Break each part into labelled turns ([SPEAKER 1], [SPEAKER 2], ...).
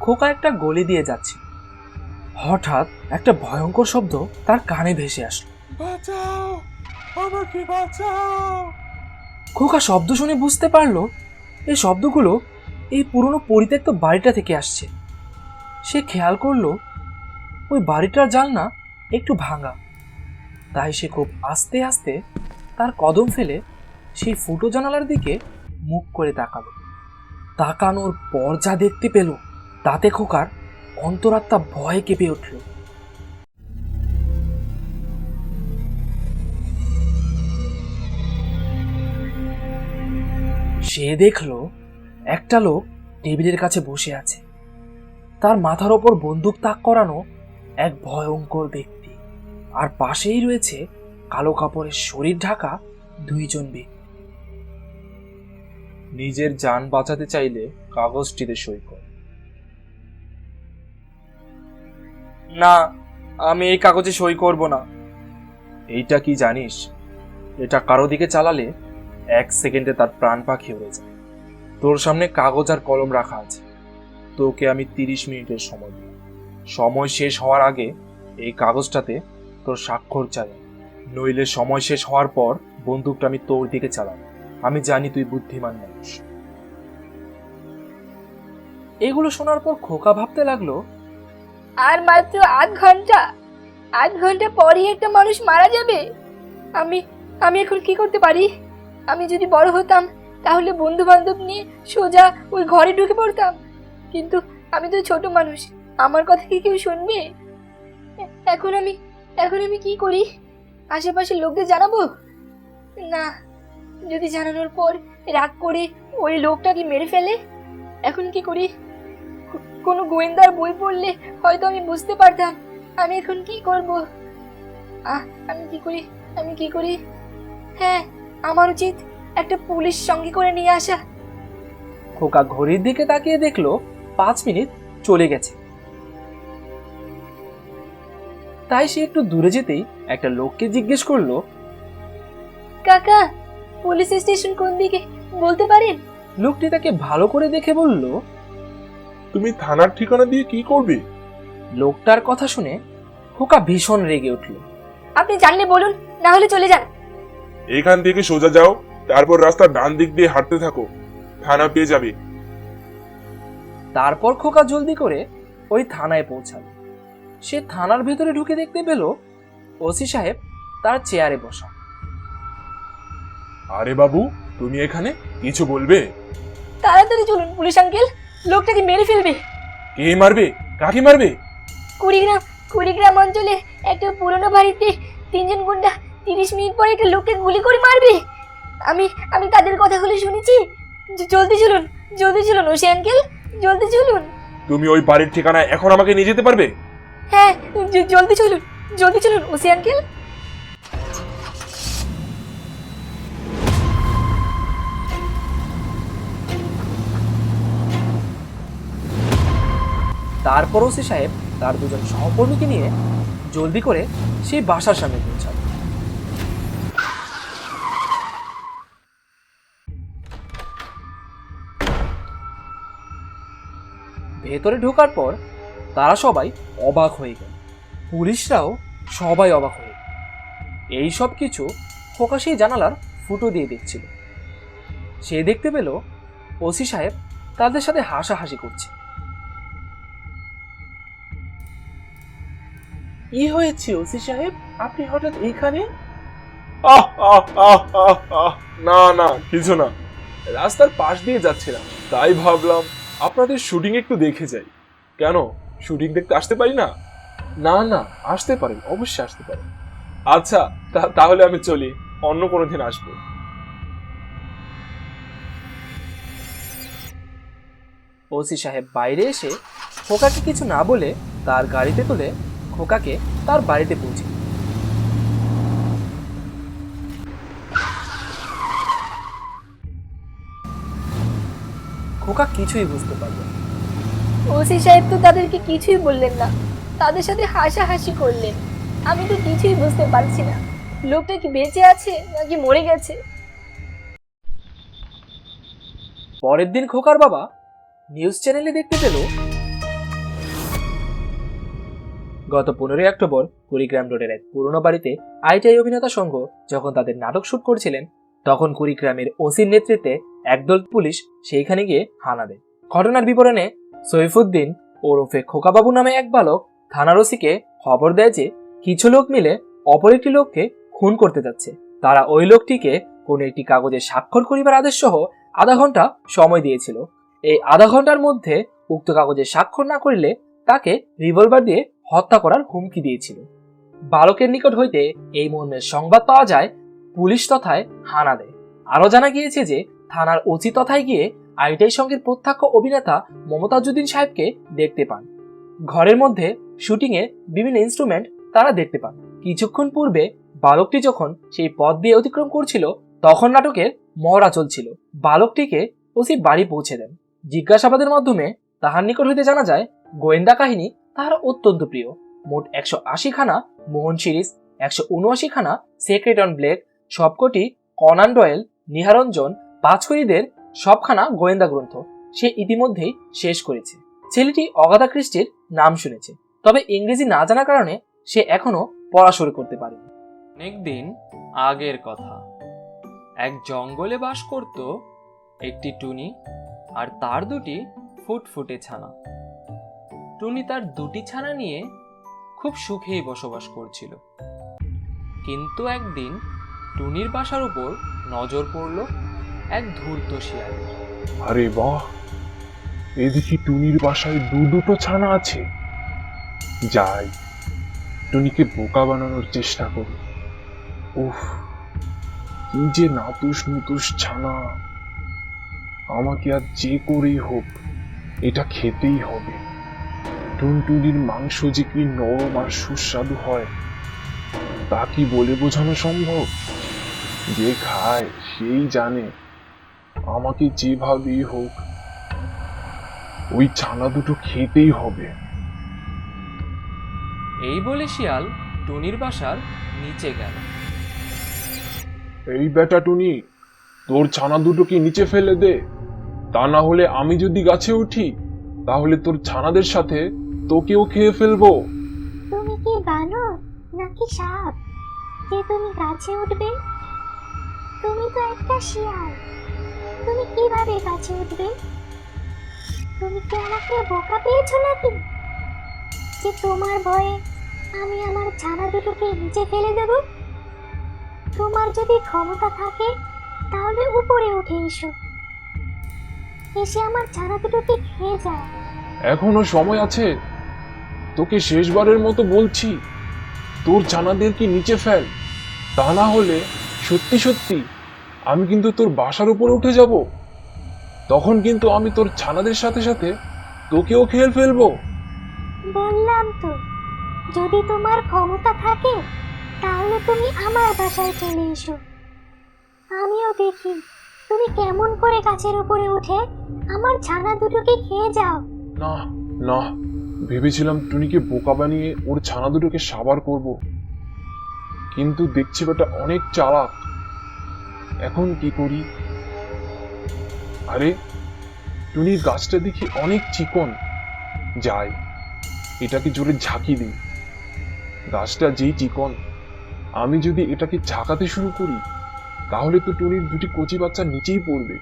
[SPEAKER 1] খোকা একটা গলি দিয়ে যাচ্ছে হঠাৎ একটা ভয়ঙ্কর শব্দ তার কানে ভেসে আসলো।
[SPEAKER 2] বাঁচাও! আমাকে বাঁচাও!
[SPEAKER 1] খোকা শব্দ শুনে বুঝতে পারল এই শব্দগুলো এই পুরনো পরিত্যক্ত বাড়িটা থেকে আসছে। সে খেয়াল করল ওই বাড়িটার জানলা একটু ভাঙা। তাই সে খুব আস্তে আস্তে তার কদম ফেলে সেই ফুটো জানালার দিকে মুখ করে তাকালো। তাকানোর পর যা দেখতে পেল তাতে খোকার অন্তরাত্মা ভয়ে কেঁপে উঠল। সে দেখল একটা লোক টেবিলের কাছে বসে আছে। তার মাথার ওপর বন্দুক তাক করানো এক ভয়ঙ্কর ব্যক্তি। আর পাশেই রয়েছে কালো কাপড়ের শরীর ঢাকা দুইজন ব্যক্তি।
[SPEAKER 2] নিজের যান বাঁচাতে চাইলে কাগজটিতে সই কর।
[SPEAKER 1] না আমি এই কাগজে সই করব না।
[SPEAKER 2] এইটা কি জানিস? এটা কারও দিকে চালালে এক সেকেন্ডে তার প্রাণ পাখি উড়ে যায়। তোর সামনে কাগজ আর কলম রাখা আছে। তোকে আমি তিরিশ মিনিটের সময় দিই সময় শেষ হওয়ার আগে এই কাগজটাতে তোর স্বাক্ষর চাই নইলে সময় শেষ হওয়ার পর বন্দুকটা আমি তোর দিকে চালাবো। আমি জানি তুই বুদ্ধিমান মানুষ।
[SPEAKER 1] এগুলো শোনার পর খোকা ভাবতে লাগল
[SPEAKER 3] আর মাত্র আধ ঘণ্টা আধ ঘণ্টা পরই একটা মানুষ মারা যাবে। আমি আমি এখন কি করতে পারি? আমি যদি বড় হতাম, তাহলে বন্ধু বান্ধব নিয়ে সোজা ওই ঘরে ঢুকে পড়তাম। কিন্তু আমি তো ছোট মানুষ, আমার কথা কি কেউ শুনবে? এখন আমি এখন আমি কি করি? আশেপাশের লোকদের জানাব? না, যদি জানানোর পর রাগ করে ওই লোকটাকে মেরে ফেলে, এখন কি করি? কোনো গোয়েন্দার বই পড়লে হয়তো আমি বুঝতে পারতাম আমি এখন কি করব? আহ আমি কি করি? আমি কি করি? হ্যাঁ আমার উচিত একটা পুলিশ সঙ্গে করে নিয়ে আসা।
[SPEAKER 1] খোকা ঘড়ির দিকে তাকিয়ে দেখল পাঁচ মিনিট চলে গেছে। তাই সে একটু দূরে যেতেই একটা লোককে জিজ্ঞেস করল
[SPEAKER 3] কাকা পুলিশ স্টেশন কোন দিকে? বলতে পারেন?
[SPEAKER 1] লোকটি তাকে ভালো করে দেখে বলল
[SPEAKER 2] তুমি থানার ঠিকানা দিয়ে কি করবে?
[SPEAKER 1] লোকটার কথা শুনে খোকা ভীষণ রেগে উঠল।
[SPEAKER 3] আপনি জানলে বলুন না হলে চলে যান।
[SPEAKER 4] এখান থেকে সোজা যাও তারপর রাস্তার ডান দিক দিয়ে হাঁটতে থাকো। থানা পেয়ে যাবে।
[SPEAKER 1] তারপর খোকা জলদি করে ওই থানায় পৌঁছালো। সে থানার ভেতরে ঢুকে দেখতে পেল ওসি সাহেব তার চেয়ারে বসা।
[SPEAKER 4] আরে বাবু তুমি এখানে কিছু বলবে?
[SPEAKER 3] তাড়াতাড়ি চলুন পুলিশ আঙ্কেল। লোকটাকে মেরে ফেলবে?
[SPEAKER 4] কে মারবে? কাকে মারবে?
[SPEAKER 3] কুড়িগ্রাম কুড়িগ্রাম অঞ্চলে একটা পুরনো বাড়িতে তিনজন গুন্ডা তিরিশ মিনিট পরে একটা লোককে গুলি করে মারবে। আমি আমি তাদের কথাগুলো শুনেছি। জলদি চলুন জলদি চলুন ওসি আঙ্কেল জলদি চলুন।
[SPEAKER 4] তুমি ওই বাড়ির ঠিকানা এখন আমাকে নিয়ে যেতে পারবে?
[SPEAKER 3] হ্যাঁ জলদি চলুন জলদি চলুন ওসি আঙ্কেল।
[SPEAKER 1] তারপর ওসি সাহেব তার দুজন সহকর্মীকে নিয়ে জলদি করে সেই বাসার সামনে পৌঁছালো ভেতরে ঢোকার পর তারা সবাই অবাক হয়ে গেল। পুলিশরাও সবাই অবাক হয়ে গেল। এই সব কিছু খোকা জানালার ফুটো দিয়ে দেখছিল। সে দেখতে পেল ওসি সাহেব তাদের সাথে হাসাহাসি করছে। কি হয়েছে ওসি সাহেব? আপনি হঠাৎ এইখানে?
[SPEAKER 4] আহ আহ আহ আহ আহ। না না কিছু না। রাস্তার পাশ দিয়ে যাচ্ছিলাম তাই ভাবলাম আপনাদের শুটিং একটু দেখে যাই। কেন? শুটিং দেখতে আসতে পারি না? না না আসতে পারেন অবশ্যই আসতে পারেন। আচ্ছা তাহলে আমি চলি অন্য কোনো দিন আসব।
[SPEAKER 1] ওসি সাহেব বাইরে এসে খোকাকে কিছু না বলে তার গাড়িতে তুলে খোকাকে তার বাড়িতে পৌঁছে খোকা কিছুই বুঝতে পারল
[SPEAKER 3] ওসি সাহেব তো তাদেরকে কিছুই বললেন না। তাদের সাথে হাসাহাসি করলেন। আমি তো কিছুই বুঝতে পারছি না। লোকটা কি বেঁচে আছে নাকি মরে গেছে?
[SPEAKER 1] পরের দিন খোকার বাবা নিউজ চ্যানেলে দেখতে পেল গত পনেরোই অক্টোবর কুড়িগ্রাম রোডের এক পুরনো বাড়িতে আইটিআই অভিনেতা সংঘ যখন তাদের নাটক শুট করছিলেন, তখন কুড়িগ্রামের ওসির নেতৃত্বে একদল পুলিশ সেইখানে গিয়ে হানা দেয়। ঘটনার বিবরণে সৈফুদ্দিন ওরফে খোকাবাবু নামে এক বালক থানার ওসিকে খবর দেয় যে, কিছু লোক মিলে অপর একটি লোককে খুন করতে যাচ্ছে। তারা ওই লোকটিকে কোনো একটি কাগজে স্বাক্ষর করিবার আদেশ সহ আধা ঘণ্টা সময় দিয়েছিল। এই আধা ঘণ্টার মধ্যে উক্ত কাগজে স্বাক্ষর না করিলে তাকে রিভলভার দিয়ে হত্যা করার হুমকি দিয়েছিল। বালকের নিকট হইতে এই মর্মের সংবাদ পাওয়া যায়, পুলিশ তথায় হানা দেয়। আরও জানা গিয়েছে যে, থানার ওসি তথায় গিয়ে আইটাই সঙ্গের প্রত্যক্ষ অভিনেতা মমতাজুদ্দিন সাহেবকে দেখতে পান। ঘরের মধ্যে শুটিংয়ে বিভিন্ন ইনস্ট্রুমেন্ট তারা দেখতে পান। কিছুক্ষণ পূর্বে বালকটি যখন সেই পথ দিয়ে অতিক্রম করছিল, তখন নাটকের মহড়া চলছিল। বালকটিকে ওসি বাড়ি পৌঁছে দেন। জিজ্ঞাসাবাদের মাধ্যমে তাহার নিকট হইতে জানা যায়, গোয়েন্দা কাহিনী তাহার অত্যন্ত প্রিয়। মোট একশো আশি খানা মোহন সিরিজ, একশো উনআশি খানা সেক্রেট অন ব্লেক সবকটি কনান ডয়েল নিহারঞ্জন পাঁচকড়িদের সবখানা গোয়েন্দা গ্রন্থ। সে ইতিমধ্যেই শেষ করেছে। ছেলেটি অগাধা খ্রিস্টির নাম শুনেছে। তবে ইংরেজি না জানার কারণে সে এখনও পড়া শুরু করতে পারেনি।
[SPEAKER 5] অনেকদিন আগের কথা। এক জঙ্গলে বাস করত একটি টুনি আর তার দুটি ফুটফুটে ছানা। টুনি তার দুটি ছানা নিয়ে খুব সুখেই বসবাস করছিল। কিন্তু একদিন টুনির বাসার উপর নজর পড়ল এক ধূর্ত শিয়ালের
[SPEAKER 4] আরে বাহ! এদিকে টুনির বাসায় দু দুটো ছানা আছে। যাই, টুনিকে বোকা বানানোর চেষ্টা করি। উফ, কি যে নাতুস নুতুস ছানা। আমাকে আর যে করেই হোক, এটা খেতেই হবে। টুনটুনির মাংস যে কি নরম আর সুস্বাদু হয় তা কি বলে বোঝানো সম্ভব? যে খায় সেই জানে। আমাকে যেভাবেই হোক ওই ছানা দুটো খেতেই হবে।
[SPEAKER 5] এই বলে শিয়াল টুনির বাসার নিচে গেল।
[SPEAKER 4] এই বেটা টুনি তোর ছানা দুটোকে নিচে ফেলে দে। তা না হলে আমি যদি গাছে উঠি তাহলে তোর ছানাদের সাথে তোকেও খেয়ে ফেলব।
[SPEAKER 6] তুমি কি বানর নাকি সাপ? যে তুমি গাছে উঠবে? তুমি তো একটা শিয়াল। তুমি কীভাবে গাছে উঠবে? তুমি কি আমাকে বোকা পেয়েছ নাকি? যে তোমার ভয়ে আমি আমার ছানা দুটোকে নিচে ফেলে দেব? তোমার যদি ক্ষমতা থাকে তাহলে উপরে উঠে এসো। এসে আমার ছানা দুটোকে খেয়ে যায়
[SPEAKER 4] এখনও সময় আছে? তোকে শেষবারের মতো বলছি তোর ছানাদেরকে নিচে ফেল? তা না হলে সত্যি সত্যি আমি কিন্তু তোর বাসার উপরে উঠে যাব। তখন কিন্তু আমি তোর ছানাদের সাথে সাথে তোকেও খেয়ে ফেলব।
[SPEAKER 6] বললাম তো যদি তোমার ক্ষমতা থাকে তাহলে তুমি আমার বাসায় চলে এসো। আমিও দেখি তুমি কেমন করে গাছের উপরে উঠে আমার ছানা দুটোকে খেয়ে যাও।
[SPEAKER 4] না না ভেবেছিলাম টুনিকে বোকা বানিয়ে ওর ছানা দুটোকে সাবার করব। কিন্তু দেখছি বেটা অনেক চালাক। এখন কি করি? আরে, টুনির গাছটা দেখি অনেক চিকন। যাই, এটাকে জোরে ঝাঁকি দিই। গাছটা যেই চিকন, আমি যদি এটাকে ঝাঁকাতে শুরু করি, তাহলে তো টুনির দুটি কচি বাচ্চা নিচেই পড়বে।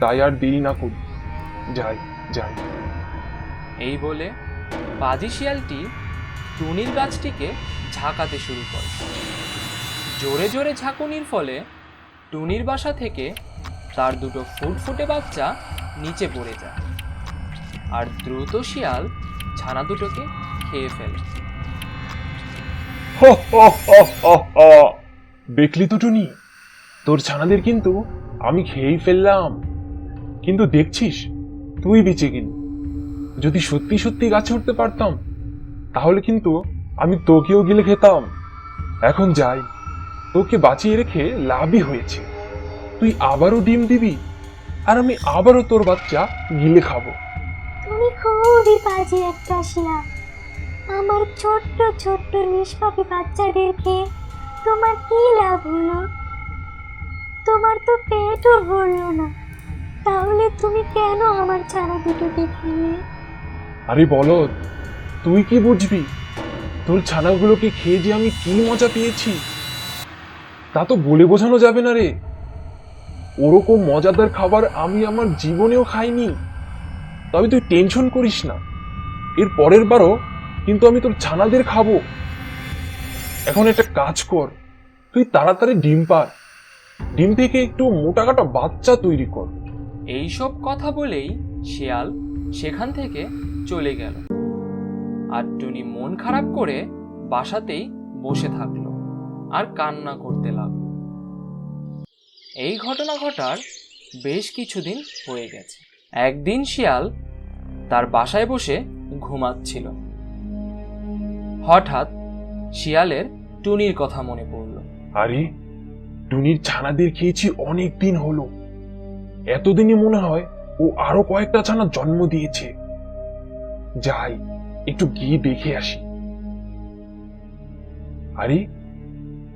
[SPEAKER 4] তাই আর দেরি না করি। যাই যাই।
[SPEAKER 5] এই বলে বাজি শিয়ালটি টুনির গাছটিকে ঝাঁকাতে শুরু করে। জোরে জোরে ঝাঁকুনির ফলে টুনির বাসা থেকে তার দুটো ফুটফুটে বাচ্চা নিচে পড়ে যায় আর দ্রুত শিয়াল ছানা দুটোকে খেয়ে ফেলে।
[SPEAKER 4] দেখলি তো টুনি, তোর ছানাদের কিন্তু আমি খেয়েই ফেললাম। কিন্তু দেখছিস, তুই বেঁচে গেলি। যদি সত্যি সত্যি গাছে উঠতে পারতাম, তাহলে কিন্তু আমি তোকেও গিলে খেতাম। এখন যাই, তোকে বাঁচিয়ে রেখে লাভই হয়েছে। তুই আবারও ডিম দিবি, আর আমি আবারও তোর বাচ্চা গিলে খাব।
[SPEAKER 6] তুমি খুবই বাজে একটা শিয়াল আমার ছোট্ট ছোট্ট নিষ্পাপি বাচ্চাদেরকে তোমার কি লাভ হলো? তোমার তো পেটও ভরলো না। তাহলে তুমি কেন আমার ছানা দুটোকে খেয়ে
[SPEAKER 4] আরে বলদ তুই কি বুঝবি? তোর ছানাগুলোকে খেয়ে যে আমি কি মজা পেয়েছি? তা তো বলে বোঝানো যাবে না রে। ওরকম মজাদার খাবার আমি আমার জীবনেও খাইনি। তবে তুই টেনশন করিস না। এর পরের বারও কিন্তু আমি তোর ছানাদের খাব। এখন একটা কাজ কর, তুই তাড়াতাড়ি ডিম পার। ডিম থেকে একটু মোটাকাটা বাচ্চা তৈরি কর।
[SPEAKER 5] এইসব কথা বলেই শেয়াল সেখান থেকে চলে গেল। আর টুনি মন খারাপ করে বাসাতেই বসে থাকল আর কান্না করতে লাগল। এই ঘটনা ঘটার বেশ কিছুদিন হয়ে গেছে। একদিন শিয়াল তার বাসায় বসে ঘুমাচ্ছিল। হঠাৎ শিয়ালের টুনির কথা মনে পড়ল।
[SPEAKER 4] আরে, টুনির ছানাদের খেয়েছি অনেক দিন হলো। এতদিনই মনে হয় ও আরও কয়েকটা ছানা জন্ম দিয়েছে। যাই, একটু গিয়ে দেখে আসি। আরে,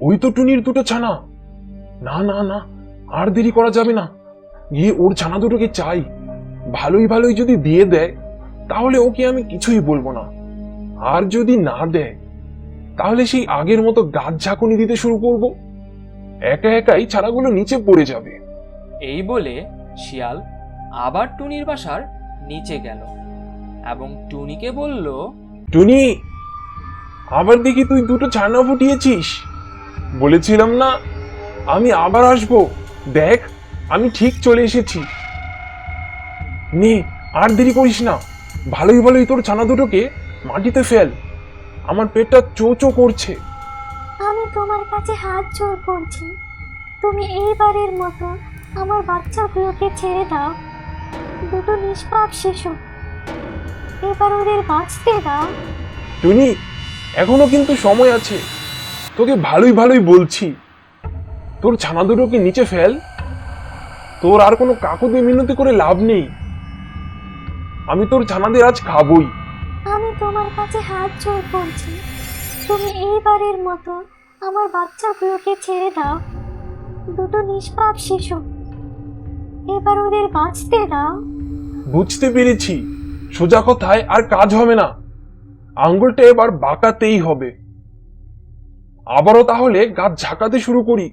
[SPEAKER 4] ওই তো টুনির দুটো ছানা। না না না, আর দেরি করা যাবে না। গিয়ে ওর ছানা দুটোকে চাই। ভালোই ভালোই যদি দিয়ে দেয়, তাহলে ওকে আমি কিছুই বলব না। আর যদি না দেয়, তাহলে সেই আগের মতো গাছ ঝাঁকুনি দিতে শুরু করব। একা একাই ছানাগুলো নিচে পড়ে যাবে।
[SPEAKER 5] এই বলে শিয়াল আবার টুনির বাসার নিচে গেল। এবং টুনিকে বলল
[SPEAKER 4] টুনি আবার দেখি তুই দুটো ছানা ফুটিয়েছিস। বলেছিলাম না আমি আবার আসব। দেখ আমি ঠিক চলে এসেছি। নে আর দেরি করিস না। ভালোই ভালোই তোর ছানা দুটোকে মাটিতে ফেল। আমার পেটটা চো চো করছে।
[SPEAKER 6] আমি তোমার কাছে হাত জোর করছি। তুমি এইবারের মতো আমার বাচ্চাগুলোকে ছেড়ে দাও। দুটো নিষ্পাপ শিশু। এবার ওদের বাঁচতে দাও
[SPEAKER 4] টুনি এখনও কিন্তু সময় আছে। তোকে ভালোই ভালোই বলছি। তোর ছানা দুটোকে নিচে ফেল। তোর আর কোনো কাকুতি মিনতি করে লাভ নেই। আমি তোর ছানাদের আজ খাবই।
[SPEAKER 6] আমি তোমার কাছে হাত জোর করছি। তুমি এইবারের মতো আমার বাচ্চাগুলোকে ছেড়ে দাও। দুটো নিষ্পাপ শিশু। এবার ওদের বাঁচতে দাও।
[SPEAKER 4] বুঝতে পেরেছি। সোজা কথায় আর কাজ হবে না। আঙ্গুলটা এবার বাঁকাতেই হবে। আবারও তাহলে গাছ ঝাঁকাতে শুরু করি।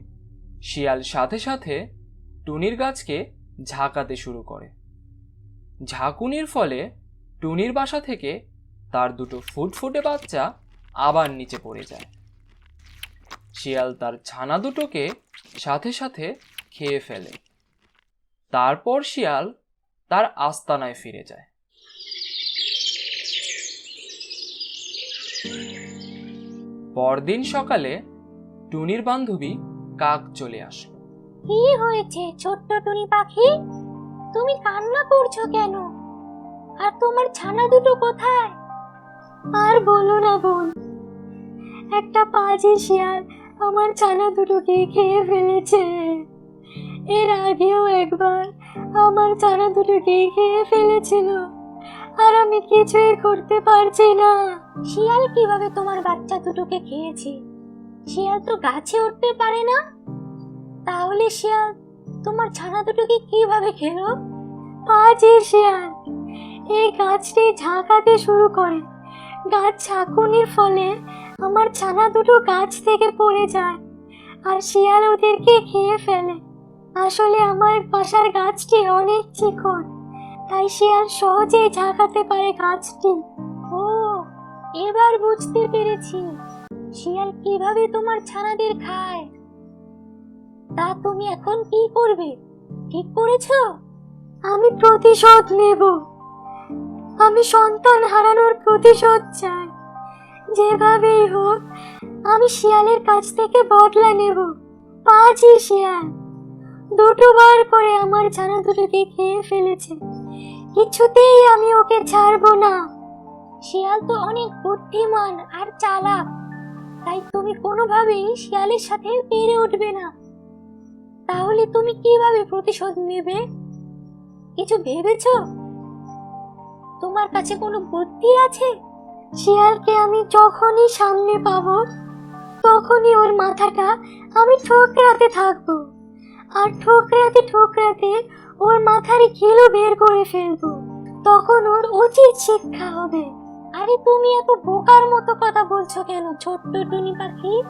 [SPEAKER 5] শিয়াল সাথে সাথে টুনির গাছকে ঝাঁকাতে শুরু করে। ঝাঁকুনির ফলে টুনির বাসা থেকে তার দুটো ফুটফুটে বাচ্চা আবার নিচে পড়ে যায়। শিয়াল তার ছানা দুটোকে সাথে সাথে খেয়ে ফেলে। তারপর শিয়াল তার আস্তানায় ফিরে যায়। পরদিন সকালে টুনির বান্ধবী কাক চলে আসলো।
[SPEAKER 6] কি হয়েছে ছোট্ট টুনি পাখি? তুমি কান্না করছ কেন? আর তোমার ছানা দুটো কোথায়? আর বলো না বোন, একটা পাজি শিয়াল আমার ছানা দুটোকে খেয়ে ফেলেছে। এর আগেও একবার আমার ছানা দুটোকে খেয়ে ফেলেছিল। আর আমি কিছুই করতে পারছি না। শিয়াল কীভাবে তোমার বাচ্চা দুটোকে খেয়েছে? শিয়াল তো গাছে উঠতে পারে না। তাহলে শিয়াল, তোমার ছানা দুটোকে কীভাবে খেলো? পাঁচে শিয়াল, এই গাছটি ঝাঁকাতে শুরু করে। গাছ ঝাঁকুনির ফলে আমার ছানা দুটো গাছ থেকে পড়ে যায় আর শিয়াল ওদেরকে খেয়ে ফেলে। আসলে আমার বাসার গাছটি অনেক চিকন। তাই শিয়াল সহজেই ঝাঁকাতে পারে গাছটি। ও, এবার বুঝতে পেরেছি। শিয়াল কীভাবে তোমার ছানাদের খায়? তা তুমি এখন কি করবে? ঠিক করেছ? আমি প্রতিশোধ নেব। আমি সন্তান হারানোর প্রতিশোধ চাই। যেভাবেই হোক, আমি শিয়ালের কাছ থেকে বদলা নেব। পাঁচই শিয়াল। দুটো বার করে আমার ছানা দুটোকে খেয়ে ফেলেছে। কিছুতেই আমি ওকে ছাড়বো না। শিয়াল তো অনেক বুদ্ধিমান আর চালাক। তাই তুমি কোনোভাবেই শিয়ালের সাথে পেরে উঠবে না। তাহলে তুমি কীভাবে প্রতিশোধ নেবে? কিছু ভেবেছো? তোমার কাছে কোনো বুদ্ধি আছে? শিয়ালকে আমি যখনই সামনে পাবো, তখনই ওর মাথাটা আমি ঠোকরাতে থাকব। আর ঠোকরাতে ঠোকরাতে ওর মাথার ঘিলু বের করে ফেলব। তখন ওর উচিত শিক্ষা হবে।
[SPEAKER 7] আরে তুমি এত বোকার মতো কথা বলছো কেন, ছোট্ট টুনি পাখি?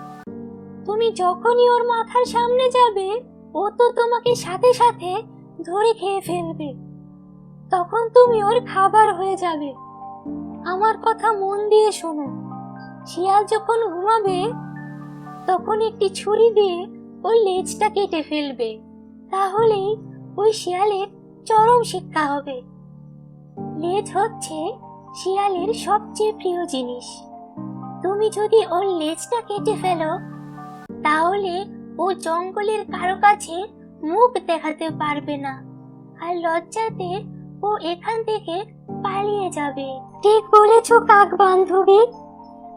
[SPEAKER 7] তুমি যখনই ওর মাথার সামনে যাবে, ও তো তোমাকে সাথে সাথে ধরে খেয়ে ফেলবে। তখন তুমি ওর খাবার হয়ে যাবে। আমার কথা মন দিয়ে শোনো। শিয়াল যখন ঘুমাবে, তখন একটি ছুরি দিয়ে ওর লেজটা কেটে ফেলবে। তাহলেই ওই শিয়ালের চরম শিক্ষা হবে। লেজ হচ্ছে শিয়ালের সবচেয়ে প্রিয় জিনিস। তুমি যদি ওর লেজটা কেটে ফেলো, তাহলে ও জঙ্গলের কারও কাছে মুখ দেখাতে পারবে না, আর লজ্জাতে ও এখান থেকে পালিয়ে যাবে। ঠিক বলেছ কাক বান্ধবী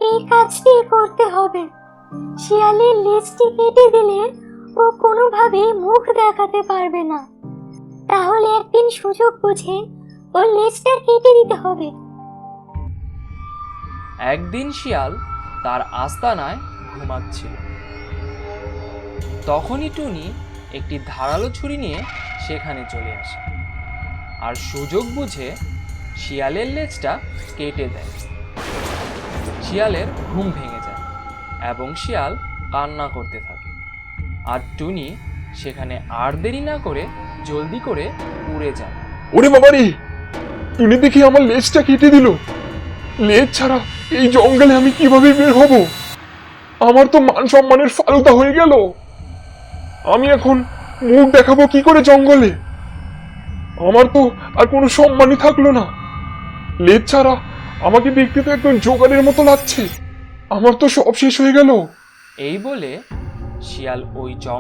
[SPEAKER 7] এই কাজটি করতে হবে। শিয়ালের লেজটি কেটে দিলে ও কোনোভাবে মুখ দেখাতে পারবে না। তাহলে একদিন সুযোগ বুঝে ওর লেজটা কেটে দিতে হবে।
[SPEAKER 5] একদিন শিয়াল তার আস্তানায় ঘুমাচ্ছিল। তখনই টুনি একটি ধারালো ছুরি নিয়ে সেখানে চলে আসে। আর সুযোগ বুঝে শিয়ালের লেজটা কেটে দেয়। শিয়ালের ঘুম ভেঙে এবং শিয়াল কান্না করতে থাকে। আর টুনি সেখানে আর দেরি না করে জলদি করে উড়ে যায়।
[SPEAKER 4] ওরে বাবারে, টুনি দেখি আমার লেজটা কেটে দিল। লেজ ছাড়া এই জঙ্গলে আমি কীভাবে বের হব? আমার তো মান সম্মানের ফালুদা হয়ে গেল। আমি এখন মুখ দেখাবো কি করে জঙ্গলে? আমার তো আর কোনো সম্মানই থাকল না। লেজ ছাড়া আমাকে দেখতে তো একদম জোগাড়ের মতো লাগছে। আমার তো সব শেষ হয়ে গেল।
[SPEAKER 5] এই বলে শিয়াল ওই জঙ্গল